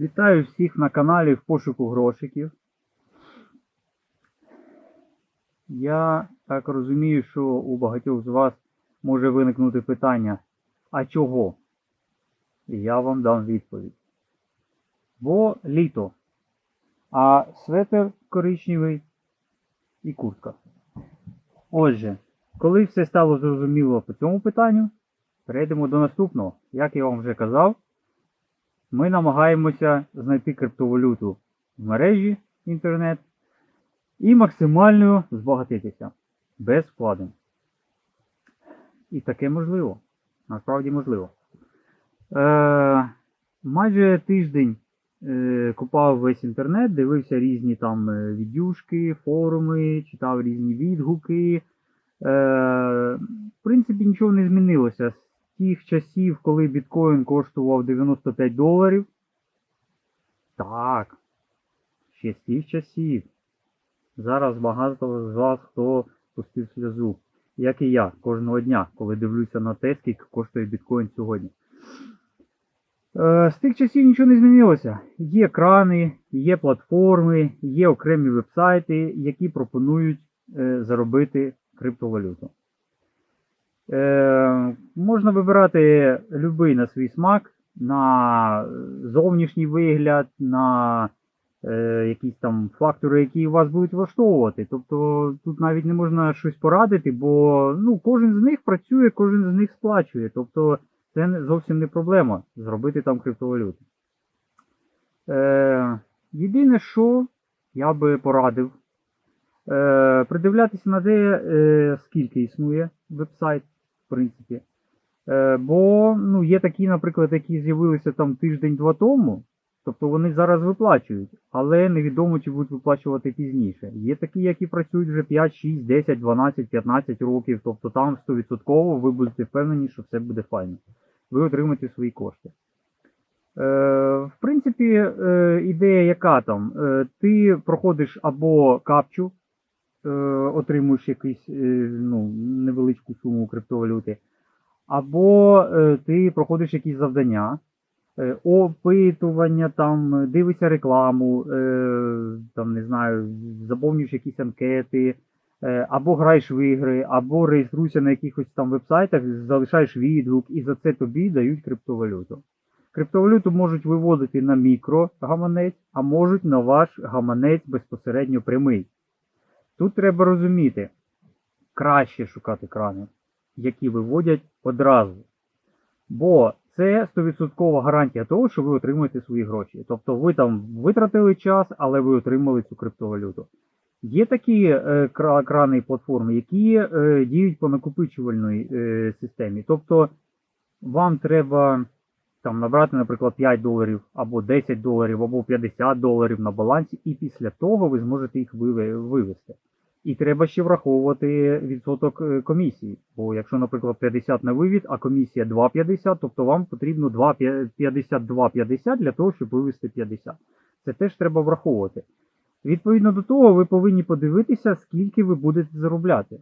Вітаю всіх на каналі в пошуку грошиків. Я так розумію, що у багатьох з вас може виникнути питання, а чого? І я вам дам відповідь. Бо літо, а светр коричневий і куртка. Отже, коли все стало зрозуміло по цьому питанню, перейдемо до наступного. Як я вам вже казав, ми намагаємося знайти криптовалюту в мережі інтернет і максимально збагатитися без вкладень. І таке можливо. Насправді можливо. Е, майже тиждень е, купав весь інтернет, дивився різні там е, відюшки, форуми, читав різні відгуки. Е, в принципі, нічого не змінилося з тих часів, коли біткоін коштував 95 доларів. Так, ще з тих часів. Зараз багато з вас хто пустив сльозу. Як і я кожного дня, коли дивлюся на те, скільки коштує біткоін сьогодні. Е, З тих часів нічого не змінилося. Є крани, є платформи, є окремі вебсайти, які пропонують е, заробити криптовалюту. Е, можна вибирати любий на свій смак, на зовнішній вигляд, на е, якісь там фактори, які вас будуть влаштовувати. Тобто тут навіть не можна щось порадити, бо ну, кожен з них працює, кожен з них сплачує. Тобто це зовсім не проблема зробити там криптовалюту. Е, єдине, що я би порадив, е, придивлятися на те, е, скільки існує вебсайт, принципі. Е, бо ну, є такі, наприклад, які з'явилися там тиждень-два тому, тобто вони зараз виплачують, але невідомо, чи будуть виплачувати пізніше. Є такі, які працюють вже 5, 6, 10, 12, 15 років, тобто там 100% ви будете впевнені, що все буде файно. Ви отримаєте свої кошти. Е, в принципі, е, ідея яка там? Е, ти проходиш або капчу, отримуєш якусь е, ну, невеличку суму криптовалюти, або е, ти проходиш якісь завдання, е, опитування, там, е, дивишся рекламу, е, там, не знаю, заповнюєш якісь анкети, е, або граєш в ігри, або реєструєшся на якихось там вебсайтах, залишаєш відгук, і за це тобі дають криптовалюту. Криптовалюту можуть виводити на мікрогаманець, а можуть на ваш гаманець безпосередньо прямий. Тут треба розуміти, краще шукати крани, які виводять одразу. Бо це 100% гарантія того, що ви отримаєте свої гроші. Тобто ви там витратили час, але ви отримали цю криптовалюту. Є такі е, крани і платформи, які е, діють по накопичувальній е, системі. Тобто вам треба там набрати, наприклад, 5 доларів, або 10 доларів, або 50 доларів на балансі, і після того ви зможете їх виве- вивести. І треба ще враховувати відсоток е, комісії. Бо якщо, наприклад, 50 на вивід, а комісія 2,50, тобто вам потрібно 52,50 для того, щоб вивести 50. Це теж треба враховувати. Відповідно до того, ви повинні подивитися, скільки ви будете заробляти.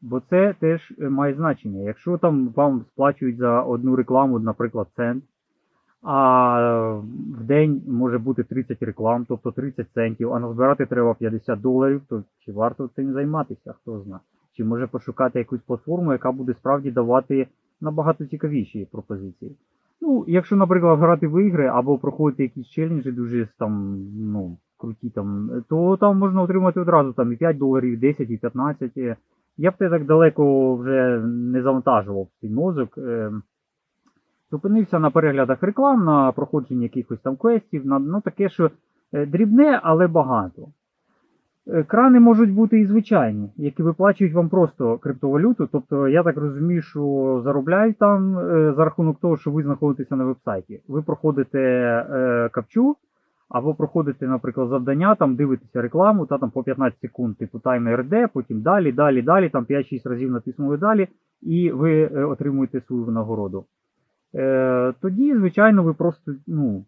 Бо це теж е, має значення. Якщо там вам сплачують за одну рекламу, наприклад, цент, а в день може бути 30 реклам, тобто 30 центів, а назбирати треба 50 доларів, то чи варто цим займатися, хто знає. Чи може пошукати якусь платформу, яка буде справді давати набагато цікавіші пропозиції. Ну, якщо, наприклад, грати в ігри або проходити якісь челенджі дуже там, ну, круті, там, то там можна отримати одразу там, і 5 доларів, і 10, і 15. Е, Я б те так далеко вже не завантажував свій мозок. Зупинився на переглядах реклам, на проходженні якихось там квестів, на ну таке, що е, дрібне, але багато. Крани можуть бути і звичайні, які виплачують вам просто криптовалюту. Тобто, я так розумію, що заробляють там е, за рахунок того, що ви знаходитеся на вебсайті. Ви проходите е, капчу, або проходите, наприклад, завдання, там дивитеся рекламу, та там по 15 секунд, типу таймер йде, потім далі, далі, далі, там 5-6 разів натиснули далі, і ви отримуєте свою нагороду. Е, тоді, звичайно, ви просто ну,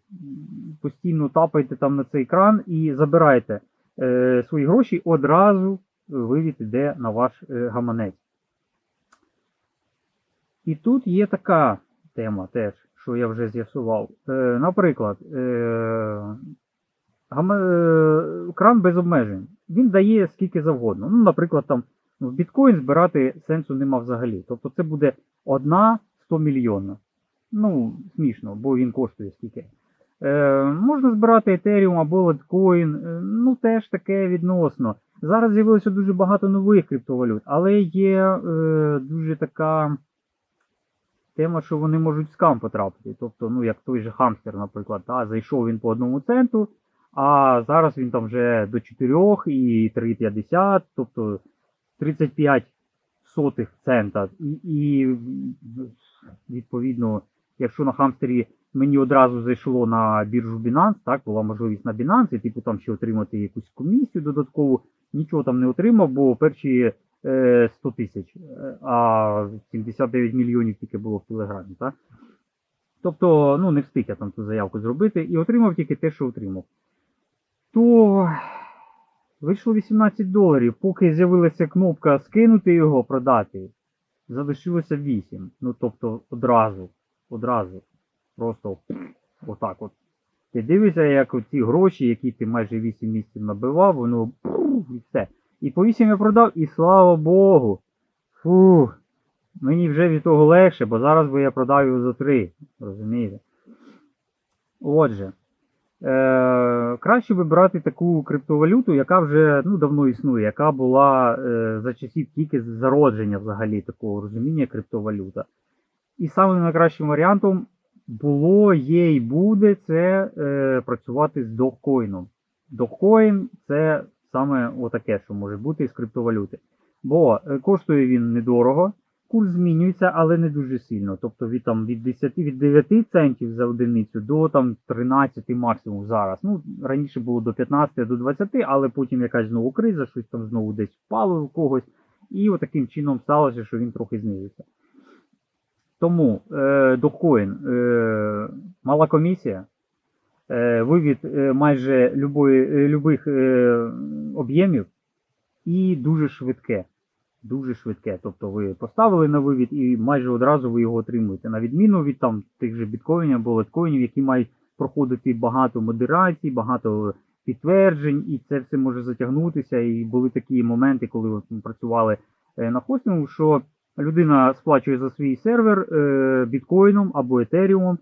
постійно тапаєте там на цей екран і забираєте е, свої гроші, одразу вивід іде на ваш е, гаманець. І тут є така тема теж, що я вже з'ясував. Наприклад, кран без обмежень. Він дає скільки завгодно. Ну, наприклад, там в біткоін збирати сенсу нема взагалі. Тобто це буде одна 100 мільйонна. Ну, смішно, бо він коштує скільки. Е, можна збирати Ethereum або литкоін, е, ну теж таке відносно. Зараз з'явилося дуже багато нових криптовалют, але є е, дуже така тема, що вони можуть скам потрапити. Тобто, ну, як той же хамстер, наприклад, та, зайшов він по одному центу, а зараз він там вже до 4 і 3,50, тобто 35 сотих цента. І, і відповідно, якщо на хамстері мені одразу зайшло на біржу Binance, так, була можливість на Binance, типу там ще отримати якусь комісію додаткову, нічого там не отримав, бо перші е, 100 тисяч, е, а 79 мільйонів тільки було в Телеграмі. Так? Тобто, ну, не встиг я там ту заявку зробити і отримав тільки те, що отримав. То вийшло 18 доларів, поки з'явилася кнопка скинути його, продати, залишилося 8. Ну, тобто, одразу, одразу. Просто отак от. Ти дивишся, як ці гроші, які ти майже 8 місяців набивав, воно і все. І по 8 я продав, і слава Богу. Фу. Мені вже від того легше, бо зараз би я продав його за 3. Розумієте? Отже. Е, краще вибирати таку криптовалюту, яка вже ну, давно існує, яка була е, за часів тільки зародження взагалі такого розуміння криптовалюта. І самим найкращим варіантом було, є і буде це е, працювати з доккоїном. Доккоін це саме отаке, що може бути із криптовалюти. Бо е, коштує він недорого, курс змінюється, але не дуже сильно. Тобто від, там, від 10 від 9 центів за одиницю до там, 13 максимум зараз. Ну, раніше було до 15 до 20, але потім якась знову криза, щось там знову десь впало у когось. І отаким чином сталося, що він трохи знизився. Тому е, е, мала комісія, е, вивід е, майже любої, любих об'ємів і дуже швидке. Дуже швидке. Тобто ви поставили на вивід і майже одразу ви його отримуєте. На відміну від там тих же біткоїнів або литкоїнів, які мають проходити багато модерацій, багато підтверджень, і це все може затягнутися. І були такі моменти, коли ми працювали на хостингу, що людина сплачує за свій сервер е, біткоїном або етеріумом,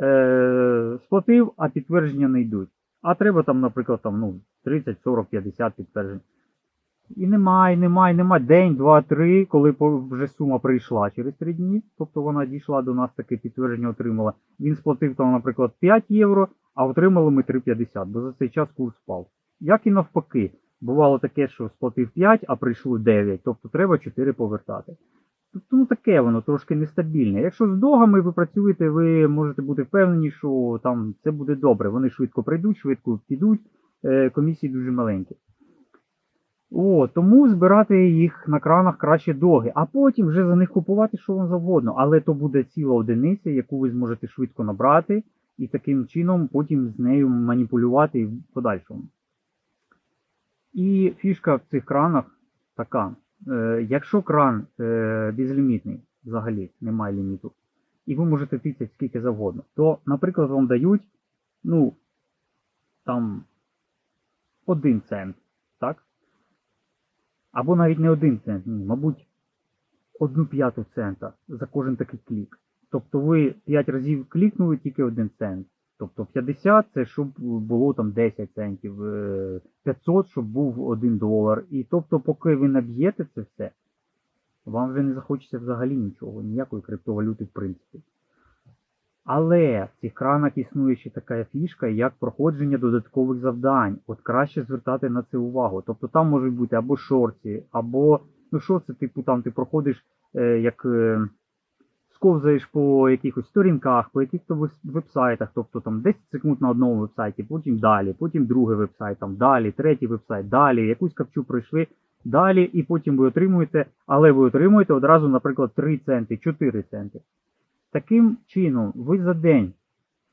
е, сплатив, а підтвердження не йдуть. А треба там, наприклад, там, ну, 30, 40, 50 підтверджень. І немає, немає, немає. День, два, три, коли вже сума прийшла через три дні, тобто вона дійшла до нас, таке підтвердження отримала. Він сплатив там, наприклад, 5 євро, а отримали ми 3,50, бо за цей час курс впав. Як і навпаки, бувало таке, що сплатив 5, а прийшло 9, тобто треба 4 повертати. Тобто, ну таке воно трошки нестабільне. Якщо з догами ви працюєте, ви можете бути впевнені, що там це буде добре. Вони швидко прийдуть, швидко підуть, е, комісії дуже маленькі. О, тому збирати їх на кранах краще доги, а потім вже за них купувати що вам завгодно. Але то буде ціла одиниця, яку ви зможете швидко набрати, і таким чином потім з нею маніпулювати в подальшому. І фішка в цих кранах така. Е, якщо кран е, безлімітний, взагалі немає ліміту, і ви можете тицяти скільки завгодно, то, наприклад, вам дають, ну, там, один цент, так? Або навіть не один цент, ні, мабуть, одну п'яту цента за кожен такий клік. Тобто ви 5 разів клікнули тільки один цент. Тобто 50 це щоб було там 10 центів, е, 500, щоб був 1 долар. І тобто, поки ви наб'єте це все, вам вже не захочеться взагалі нічого, ніякої криптовалюти в принципі. Але в цих кранах існує ще така фішка, як проходження додаткових завдань. От краще звертати на це увагу. Тобто там можуть бути або шорці, або ну що це, типу, там ти проходиш е, як е, сковзаєш по якихось сторінках, по якихось веб- вебсайтах, тобто там 10 секунд на одному вебсайті, потім далі, потім другий вебсайт, там далі, третій вебсайт, далі, якусь капчу пройшли, далі, і потім ви отримуєте, але ви отримуєте одразу, наприклад, 3 центи, 4 центи. Таким чином, ви за день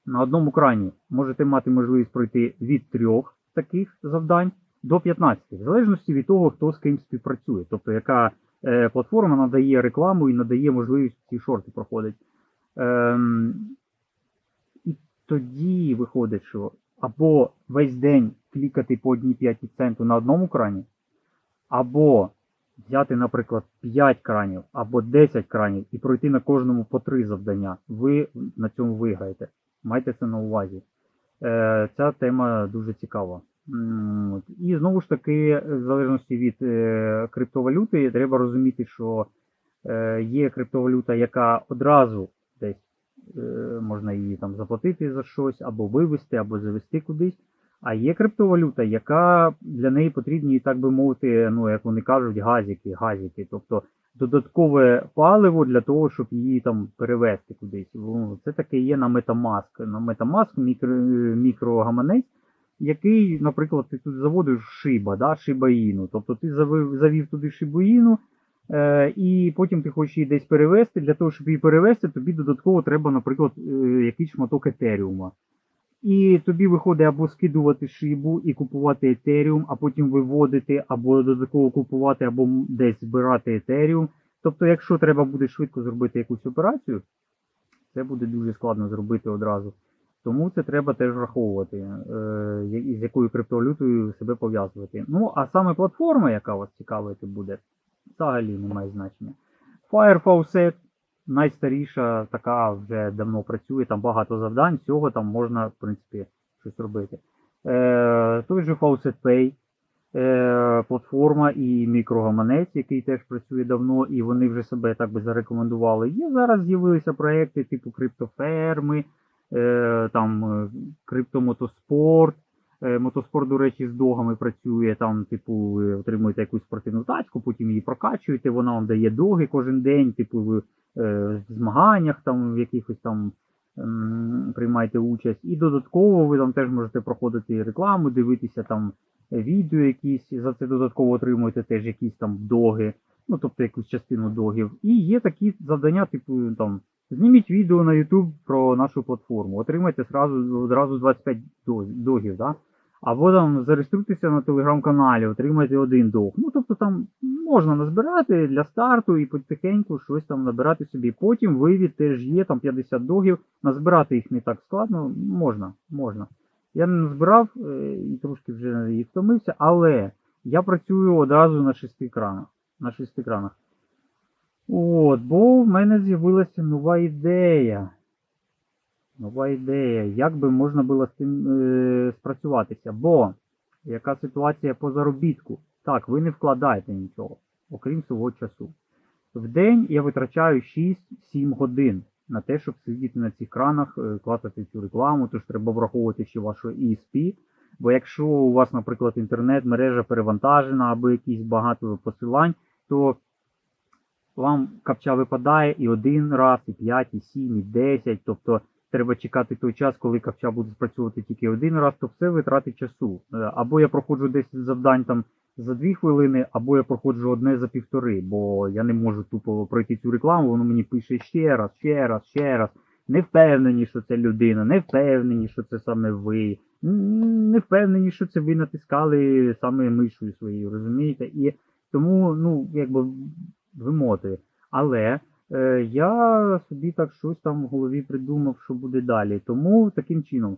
на одному крані можете мати можливість пройти від трьох таких завдань до 15, в залежності від того, хто з ким співпрацює, тобто яка платформа надає рекламу і надає можливість ці шорти проходити. Ем, і тоді виходить, що або весь день клікати по одній 5 центу на одному крані, або взяти, наприклад, 5 кранів або 10 кранів і пройти на кожному по 3 завдання, ви на цьому виграєте. Майте це на увазі. Е, Ця тема дуже цікава. І знову ж таки, в залежності від е, криптовалюти, треба розуміти, що е, є криптовалюта, яка одразу десь е, можна її там заплатити за щось, або вивести, або завести кудись. А є криптовалюта, яка для неї потрібні, так би мовити, ну як вони кажуть, газики, газики, тобто додаткове паливо для того, щоб її там перевести кудись. Це таке є на Metamask. На Metamask мікро, мікрогаманець, який, наприклад, ти тут заводиш шиба, да, шибаїну. Тобто ти завів, завів туди шибаїну, е, і потім ти хочеш її десь перевести. Для того, щоб її перевести, тобі додатково треба, наприклад, е, якийсь шматок етеріума. І тобі виходить або скидувати шибу і купувати етеріум, а потім виводити, або додатково купувати, або десь збирати етеріум. Тобто, якщо треба буде швидко зробити якусь операцію, це буде дуже складно зробити одразу. Тому це треба теж враховувати, е, з якою криптовалютою себе пов'язувати. Ну, а саме платформа, яка вас цікавити буде, взагалі не має значення. Firefaucet найстаріша, така вже давно працює, там багато завдань, всього там можна, в принципі, щось робити. Е, той же Faucet Pay, е, платформа і мікрогаманець, який теж працює давно, і вони вже себе так би зарекомендували. Є зараз з'явилися проекти типу криптоферми, там е, криптомотоспорт. Е, Мотоспорт, до речі, з догами працює. Там, типу, ви отримуєте якусь спортивну тачку, потім її прокачуєте, вона вам дає доги кожен день, типу, ви е, в змаганнях там в якихось там приймаєте участь. І додатково ви там теж можете проходити рекламу, дивитися там відео якісь, за це додатково отримуєте теж якісь там доги, ну тобто якусь частину догів. І є такі завдання, типу там. Зніміть відео на YouTube про нашу платформу, отримайте сразу, одразу 25 догів, да? або там зареєструйтеся на телеграм-каналі, отримайте один дог. Ну, тобто там можна назбирати для старту і потихеньку щось там набирати собі. Потім вивід теж є, там 50 догів, назбирати їх не так складно, можна, можна. Я не назбирав е, і трошки вже і втомився, але я працюю одразу на шести кранах. На шести кранах. От, бо в мене з'явилася нова ідея. Нова ідея, як би можна було з цим е, спрацюватися. Бо яка ситуація по заробітку? Так, ви не вкладаєте нічого, окрім свого часу. В день я витрачаю 6-7 годин на те, щоб сидіти на цих кранах, е, клацати цю рекламу, тож треба враховувати ще вашу ESP. Бо якщо у вас, наприклад, інтернет-мережа перевантажена або якісь багато посилань, то вам капча випадає і один раз, і 5, і 7, і 10. Тобто треба чекати той час, коли капча буде спрацьовувати тільки один раз, то все витрати часу. Е, Або я проходжу 10 завдань там за 2 хвилини, або я проходжу одне за півтори, бо я не можу тупо пройти цю рекламу, воно мені пише ще раз, ще раз, ще раз. Не впевнені, що це людина, не впевнені, що це саме ви. Не впевнені, що це ви натискали саме мишою своєю, розумієте? І тому, ну, якби вимотує. Але е, я собі так щось там в голові придумав, що буде далі. Тому таким чином.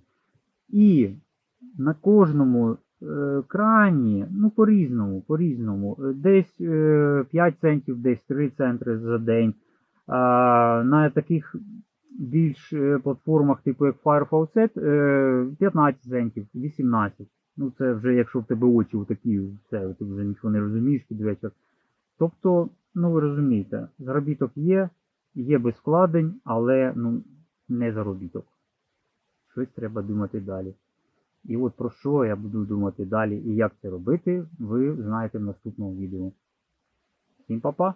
І на кожному е, крані, ну по-різному, по-різному, е, десь е, 5 центів, десь 3 центри за день. А, на таких більш е, платформах, типу як Firefaucet, е, 15 центів, 18. Ну, це вже якщо в тебе очі такі, все, ти вже нічого не розумієш під вечір. Тобто, ну ви розумієте, заробіток є, є без складень, але ну, не заробіток. Щось треба думати далі. І от про що я буду думати далі і як це робити, ви знаєте в наступному відео. Всім па-па!